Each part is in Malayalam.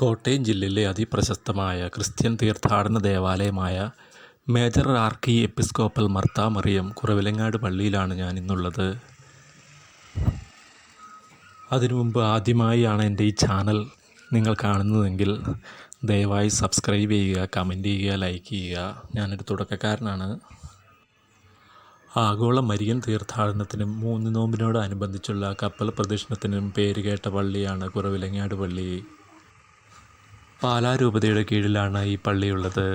കോട്ടയം ജില്ലയിലെ അതിപ്രശസ്തമായ ക്രിസ്ത്യൻ തീർത്ഥാടന ദേവാലയമായ major archiepiscopal മർത്താ Mariam Kuravilangad പള്ളിയിലാണ് ഞാൻ ഇന്നുള്ളത്. അതിനു മുമ്പ് ആദ്യമായാണ് എന്റെ ഈ ചാനൽ നിങ്ങൾ കാണുന്നതെങ്കിൽ ദയവായി സബ്സ്ക്രൈബ് ചെയ്യുക കമന്റ് ചെയ്യുക ലൈക്ക് ചെയ്യുക. ഞാനൊരു തുടക്കക്കാരനാണ്. ആഗോള മരിയൻ തീർത്ഥാടനത്തിനും മൂന്ന് നോമ്പിനോടനുബന്ധിച്ചുള്ള കപ്പൽ പ്രദക്ഷിണത്തിനും പേരുകേട്ട പള്ളിയാണ് കുറവിലങ്ങാട് പള്ളി. പാലാ രൂപതയുടെ കീഴിലാണ് ഈ പള്ളിയുള്ളത്.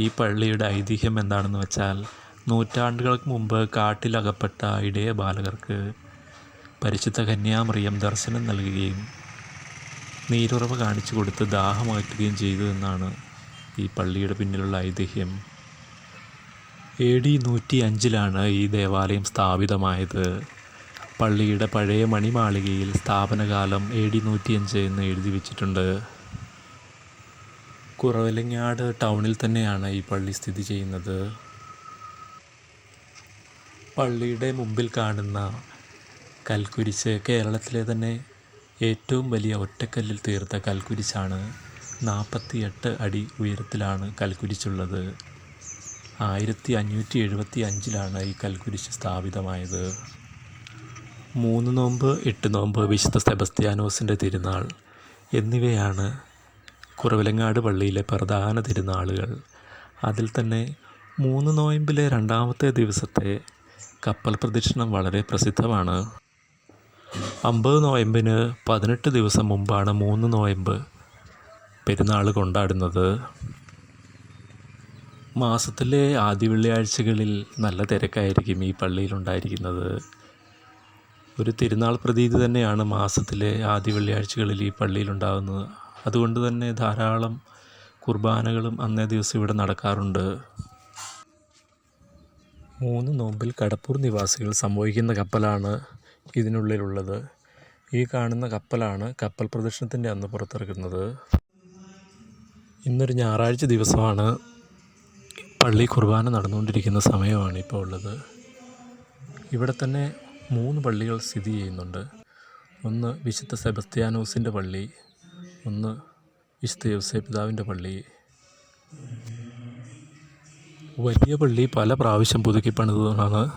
ഈ പള്ളിയുടെ ഐതിഹ്യം എന്താണെന്ന് വെച്ചാൽ നൂറ്റാണ്ടുകൾക്ക് മുമ്പ് കാട്ടിലകപ്പെട്ട ഇടയ ബാലകർക്ക് പരിശുദ്ധ കന്യാമറിയം ദർശനം നൽകുകയും നീരുറവ് കാണിച്ചു കൊടുത്ത് ദാഹമാറ്റുകയും ചെയ്തു എന്നാണ് ഈ പള്ളിയുടെ പിന്നിലുള്ള ഐതിഹ്യം. എ ഡി നൂറ്റി അഞ്ചിലാണ് ഈ ദേവാലയം സ്ഥാപിതമായത്. പള്ളിയുടെ പഴയ മണിമാളികയിൽ സ്ഥാപനകാലം എ ഡി നൂറ്റിയഞ്ച് എന്ന് എഴുതി വച്ചിട്ടുണ്ട്. കുറവലങ്ങാട് ടൗണിൽ തന്നെയാണ് ഈ പള്ളി സ്ഥിതി ചെയ്യുന്നത്. പള്ളിയുടെ മുമ്പിൽ കാണുന്ന കൽക്കുരിശ് കേരളത്തിലെ തന്നെ ഏറ്റവും വലിയ ഒറ്റക്കല്ലിൽ തീർത്ത കൽക്കുരിശാണ്. നാൽപ്പത്തിയെട്ട് അടി ഉയരത്തിലാണ് കൽക്കുരിശുള്ളത്. ആയിരത്തി അഞ്ഞൂറ്റി എഴുപത്തി അഞ്ചിലാണ് ഈ കൽക്കുരിശ് സ്ഥാപിതമായത്. മൂന്ന് നോമ്പ് എട്ട് നോമ്പ് വിശുദ്ധ സെബസ്ത്യാനോസിന്റെ തിരുനാൾ എന്നിവയാണ് കുറവിലങ്ങാട് പള്ളിയിലെ പ്രധാന തിരുനാളുകൾ. അതിൽ തന്നെ മൂന്ന് നോയമ്പിലെ രണ്ടാമത്തെ ദിവസത്തെ കപ്പൽ പ്രദക്ഷിണം വളരെ പ്രസിദ്ധമാണ്. അമ്പത് നോയമ്പിന് പതിനെട്ട് ദിവസം മുമ്പാണ് മൂന്ന് നോയമ്പ് പെരുന്നാൾ കൊണ്ടാടുന്നത്. മാസത്തിലെ ആദ്യ വെള്ളിയാഴ്ചകളിൽ നല്ല തിരക്കായിരിക്കും ഈ പള്ളിയിലുണ്ടായിരിക്കുന്നത് ഒരു തിരുനാൾ പ്രതീതി തന്നെയാണ് മാസത്തിലെ ആദ്യ വെള്ളിയാഴ്ചകളിൽ ഈ പള്ളിയിലുണ്ടാകുന്നത് അതുകൊണ്ട് തന്നെ ധാരാളം കുർബാനകളും അന്നേ ദിവസം ഇവിടെ നടക്കാറുണ്ട്. മൂന്ന് നോമ്പിൽ കടപ്പൂർ നിവാസികൾ സംഭവിക്കുന്ന കപ്പലാണ് ഇതിനുള്ളിലുള്ളത്. ഈ കാണുന്ന കപ്പലാണ് കപ്പൽ പ്രദർശനത്തിന്റെ അന്ന് പുറത്തിറക്കുന്നത്. ഇന്നൊരു ഞായറാഴ്ച ദിവസമാണ് പള്ളി കുർബാന നടന്നുകൊണ്ടിരിക്കുന്ന സമയമാണ് ഇപ്പോൾ ഉള്ളത്. ഇവിടെ തന്നെ മൂന്ന് പള്ളികൾ സ്ഥിതി ചെയ്യുന്നുണ്ട്. ഒന്ന് വിശുദ്ധ സെബസ്ത്യാനോസിന്റെ പള്ളി ഒന്ന് വിശുദ്ധ യോസേ പിതാവിന്റെ പള്ളി. വലിയ പള്ളി പല പ്രാവശ്യം പുതുക്കി പണിതതാണ്.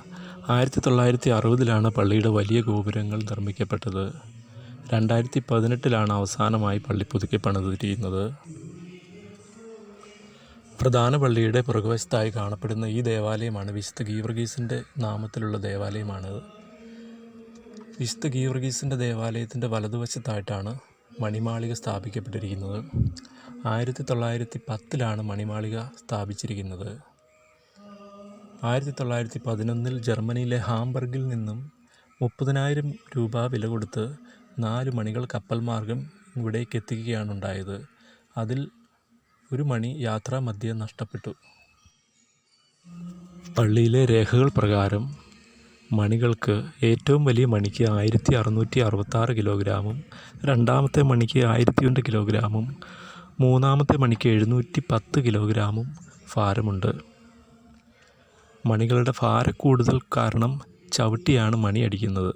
ആയിരത്തി തൊള്ളായിരത്തി അറുപതിലാണ് പള്ളിയുടെ വലിയ ഗോപുരങ്ങൾ നിർമ്മിക്കപ്പെട്ടത്. രണ്ടായിരത്തി പതിനെട്ടിലാണ് അവസാനമായി പള്ളി പുതുക്കി പണിതിരിക്കുന്നത്. പ്രധാന പള്ളിയുടെ പുറകുവശത്തായി കാണപ്പെടുന്ന ഈ ദേവാലയമാണ് വിശുദ്ധ ഗീവർഗീസിന്റെ നാമത്തിലുള്ള ദേവാലയമാണ്. വിശുദ്ധ ഗീവർഗീസിന്റെ ദേവാലയത്തിന്റെ വലതുവശത്തായിട്ടാണ് മണിമാളിക സ്ഥാപിക്കപ്പെട്ടിരിക്കുന്നത്. ആയിരത്തി തൊള്ളായിരത്തി പത്തിലാണ് മണിമാളിക സ്ഥാപിച്ചിരിക്കുന്നത്. ആയിരത്തി തൊള്ളായിരത്തി പതിനൊന്നിൽ ജർമ്മനിയിലെ ഹാംബർഗിൽ നിന്നും മുപ്പതിനായിരം രൂപ വില കൊടുത്ത് നാല് മണികൾ കപ്പൽ മാർഗം ഇവിടേക്ക് എത്തിക്കുകയാണ് ഉണ്ടായത് അതിൽ ഒരു മണി യാത്രാമധ്യേ നഷ്ടപ്പെട്ടു. പള്ളിയിലെ രേഖകൾ പ്രകാരം മണികൾക്ക് ഏറ്റവും വലിയ മണിക്ക് ആയിരത്തി അറുന്നൂറ്റി അറുപത്താറ് കിലോഗ്രാമും രണ്ടാമത്തെ മണിക്ക് ആയിരത്തി ഒന്ന് കിലോഗ്രാമും മൂന്നാമത്തെ മണിക്ക് എഴുന്നൂറ്റി പത്ത് കിലോഗ്രാമും ഭാരമുണ്ട്. മണികളുടെ ഭാരക്കൂടുതൽ കാരണം ചവിട്ടിയാണ് മണി അടിക്കുന്നത്.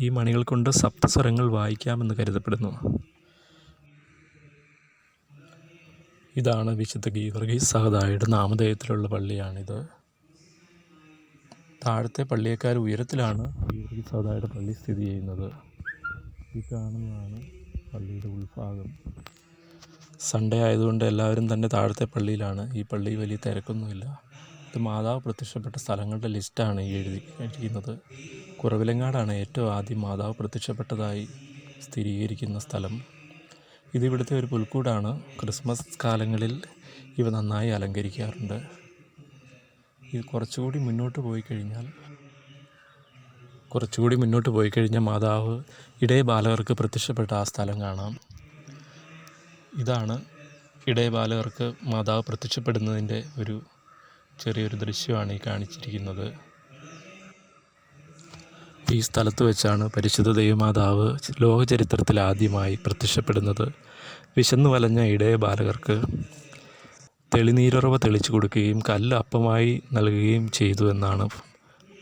ഈ മണികൾ കൊണ്ട് സപ്തസ്വരങ്ങൾ വായിക്കാമെന്ന് കരുതപ്പെടുന്നു. ഇതാണ് വിശുദ്ധ ഗീവർഗീസ് സഹദായുടെ നാമധേയത്തിലുള്ള പള്ളിയാണിത്. താഴത്തെ പള്ളിയേക്കാൾ ഉയരത്തിലാണ് ഈ സാധാരണ പള്ളി സ്ഥിതി ചെയ്യുന്നത്. ഈ കാണുന്നതാണ് പള്ളിയുടെ ഉൾഭാഗം. സൺഡേ ആയതുകൊണ്ട് എല്ലാവരും തന്നെ താഴത്തെ പള്ളിയിലാണ്. ഈ പള്ളി വലിയ തിരക്കൊന്നുമില്ല. ഇത് മാതാവ് പ്രത്യക്ഷപ്പെട്ട സ്ഥലങ്ങളുടെ ലിസ്റ്റാണ് ഈ എഴുതി ഇരിക്കുന്നത് കുറവിലങ്ങാടാണ് ഏറ്റവും ആദ്യം മാതാവ് പ്രത്യക്ഷപ്പെട്ടതായി സ്ഥിരീകരിക്കുന്ന സ്ഥലം. ഇത് ഇവിടുത്തെ ഒരു പുൽക്കൂടാണ്. ക്രിസ്മസ് കാലങ്ങളിൽ ഇവ നന്നായി അലങ്കരിക്കാറുണ്ട്. ഇത് കുറച്ചുകൂടി മുന്നോട്ട് പോയി കഴിഞ്ഞാൽ കുറച്ചുകൂടി മുന്നോട്ട് പോയി കഴിഞ്ഞാൽ മാതാവ് ഇടയ ബാലകർക്ക് പ്രത്യക്ഷപ്പെട്ട ആ സ്ഥലം കാണാം. ഇതാണ് ഇടയ ബാലകർക്ക് മാതാവ് പ്രത്യക്ഷപ്പെടുന്നതിന്റെ ഒരു ചെറിയൊരു ദൃശ്യമാണ് ഈ കാണിച്ചിരിക്കുന്നത്. ഈ സ്ഥലത്ത് വെച്ചാണ് പരിശുദ്ധ ദൈവമാതാവ് ലോകചരിത്രത്തിൽ ആദ്യമായി പ്രത്യക്ഷപ്പെടുന്നത്. വിശന്നു വലഞ്ഞ ഇടയ ബാലകർക്ക് തെളിനീരുറവ തെളിച്ചു കൊടുക്കുകയും കല്ല് അപ്പമായി നൽകുകയും ചെയ്തു എന്നാണ്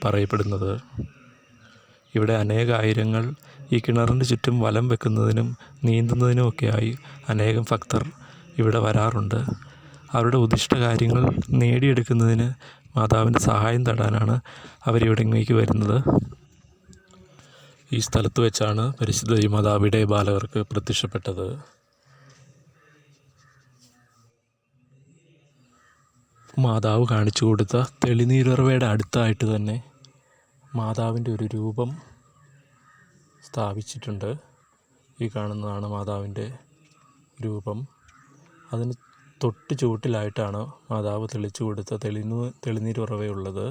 പറയപ്പെടുന്നത്. ഇവിടെ അനേകായിരങ്ങൾ ഈ കിണറിന് ചുറ്റും വലം വെക്കുന്നതിനും നീന്തുന്നതിനുമൊക്കെയായി അനേകം ഭക്തർ ഇവിടെ വരാറുണ്ട്. അവരുടെ ഉദ്ദിഷ്ട കാര്യങ്ങൾ നേടിയെടുക്കുന്നതിന് മാതാവിന്റെ സഹായം തേടാനാണ് അവരിവിടങ്ങേക്ക് വരുന്നത്. ഈ സ്ഥലത്ത് വെച്ചാണ് പരിശുദ്ധ ഈ മാതാവിടെ ബാലകർക്ക് പ്രത്യക്ഷപ്പെട്ടത്. മാതാവ് കാണിച്ചു കൊടുത്ത തെളിനീരുറവയുടെ അടുത്തായിട്ട് തന്നെ മാതാവിന്റെ ഒരു രൂപം സ്ഥാപിച്ചിട്ടുണ്ട്. ഈ കാണുന്നതാണ് മാതാവിന്റെ രൂപം. അതിന് തൊട്ട് ചുവട്ടിലായിട്ടാണ് മാതാവ് തെളിച്ചു കൊടുത്ത തെളിനു തെളിനീരുറവയുള്ളത്.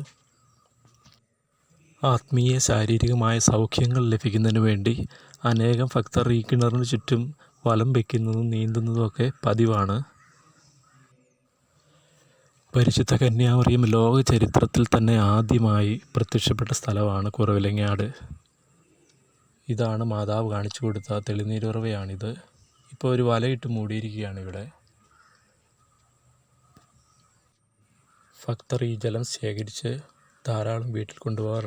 ആത്മീയ ശാരീരികമായ സൗഖ്യങ്ങൾ ലഭിക്കുന്നതിന് വേണ്ടി അനേകം ഭക്തർ ഈ കിണറിന് ചുറ്റും വലം വയ്ക്കുന്നതും നീന്തുന്നതുമൊക്കെ പതിവാണ്. പരിശുദ്ധ കന്യാമറിയം ലോക ചരിത്രത്തിൽ തന്നെ ആദ്യമായി പ്രത്യക്ഷപ്പെട്ട സ്ഥലമാണ് കുറവിലങ്ങാട്. ഇതാണ് മാതാവ് കാണിച്ചു കൊടുത്ത തെളിനീരുറവയാണിത്. ഇപ്പോൾ ഒരു വലയിട്ട് മൂടിയിരിക്കുകയാണ് ഇവിടെ. ഭക്തർ ഈ ജലം ശേഖരിച്ച് ധാരാളം വീട്ടിൽ കൊണ്ടുപോകാറുണ്ട്.